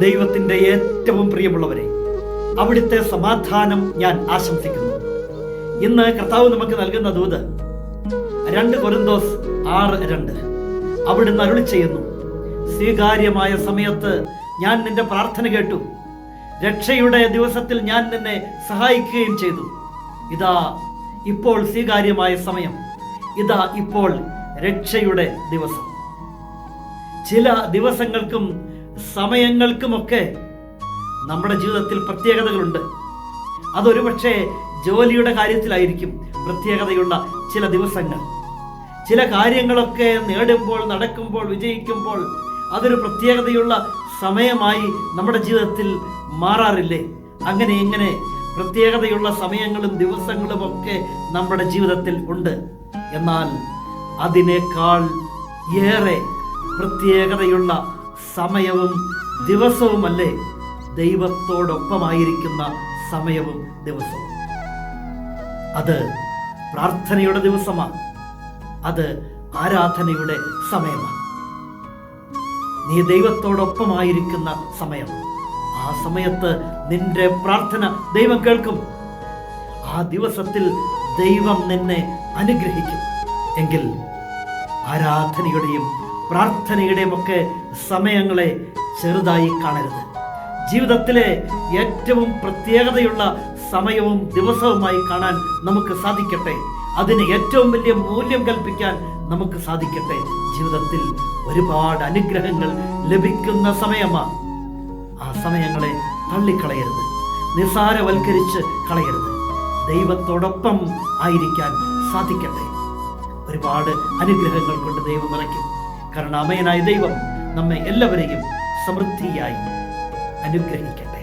ദൈവത്തിന്റെ ഏറ്റവും പ്രിയമുള്ളവരെ അവിടുത്തെ സമാധാനം ഞാൻ ആശംസിക്കുന്നു. ഇന്ന് കർത്താവ് നമുക്ക് നൽകുന്ന ദൂത് രണ്ട് കൊരിന്തോസ് ആറ് രണ്ട്. അവിടുന്ന് അരുളി ചെയ്യുന്നു സ്വീകാര്യമായ സമയത്ത് ഞാൻ നിന്റെ പ്രാർത്ഥന കേട്ടു. രക്ഷയുടെ ദിവസത്തിൽ ഞാൻ നിന്നെ സഹായിക്കുകയും ചെയ്തു. ഇതാ ഇപ്പോൾ സ്വീകാര്യമായ സമയം. ഇതാ ഇപ്പോൾ രക്ഷയുടെ ദിവസം. ചില ദിവസങ്ങൾക്കും സമയങ്ങൾക്കുമൊക്കെ നമ്മുടെ ജീവിതത്തിൽ പ്രത്യേകതകളുണ്ട്. അതൊരു പക്ഷേ ജോലിയുടെ കാര്യത്തിലായിരിക്കും പ്രത്യേകതയുള്ള ചില ദിവസങ്ങൾ. ചില കാര്യങ്ങളൊക്കെ നേടുമ്പോൾ നടക്കുമ്പോൾ വിജയിക്കുമ്പോൾ അതൊരു പ്രത്യേകതയുള്ള സമയമായി നമ്മുടെ ജീവിതത്തിൽ മാറാറില്ലേ? അങ്ങനെ ഇങ്ങനെ പ്രത്യേകതയുള്ള സമയങ്ങളും ദിവസങ്ങളും ഒക്കെ നമ്മുടെ ജീവിതത്തിൽ ഉണ്ട്. എന്നാൽ അതിനേക്കാൾ ഏറെ പ്രത്യേകതയുള്ള സമയവും ദിവസവുമല്ലേ? ദൈവത്തോടൊപ്പമായിരിക്കുന്ന സമയവും ദിവസവും. അത് പ്രാർത്ഥനയുടെ ദിവസമാണ്. അത് ആരാധനയുടെ സമയമാണ്. നീ ദൈവത്തോടൊപ്പമായിരിക്കുന്ന സമയം. ആ സമയത്ത് നിന്റെ പ്രാർത്ഥന ദൈവം കേൾക്കും. ആ ദിവസത്തിൽ ദൈവം നിന്നെ അനുഗ്രഹിക്കും. എങ്കിൽ ആരാധനയുടെയും പ്രാർത്ഥനയുടെയും ഒക്കെ സമയങ്ങളെ ചെറുതായി കാണരുത്. ജീവിതത്തിലെ ഏറ്റവും പ്രത്യേകതയുള്ള സമയവും ദിവസവുമായി കാണാൻ നമുക്ക് സാധിക്കട്ടെ. അതിന് ഏറ്റവും വലിയ മൂല്യം കൽപ്പിക്കാൻ നമുക്ക് സാധിക്കട്ടെ. ജീവിതത്തിൽ ഒരുപാട് അനുഗ്രഹങ്ങൾ ലഭിക്കുന്ന സമയമാണ് ആ സമയങ്ങളെ തള്ളിക്കളയരുത്. നിസാരവൽക്കരിച്ച് കളയരുത്. ദൈവത്തോടൊപ്പം ആയിരിക്കാൻ സാധിക്കട്ടെ. ഒരുപാട് അനുഗ്രഹങ്ങൾ കൊണ്ട് ദൈവം നിറയ്ക്കും. കാരണം അമയനായ ദൈവം നമ്മെ എല്ലാവരെയും സമൃദ്ധിയായി അനുഗ്രഹിക്കട്ടെ.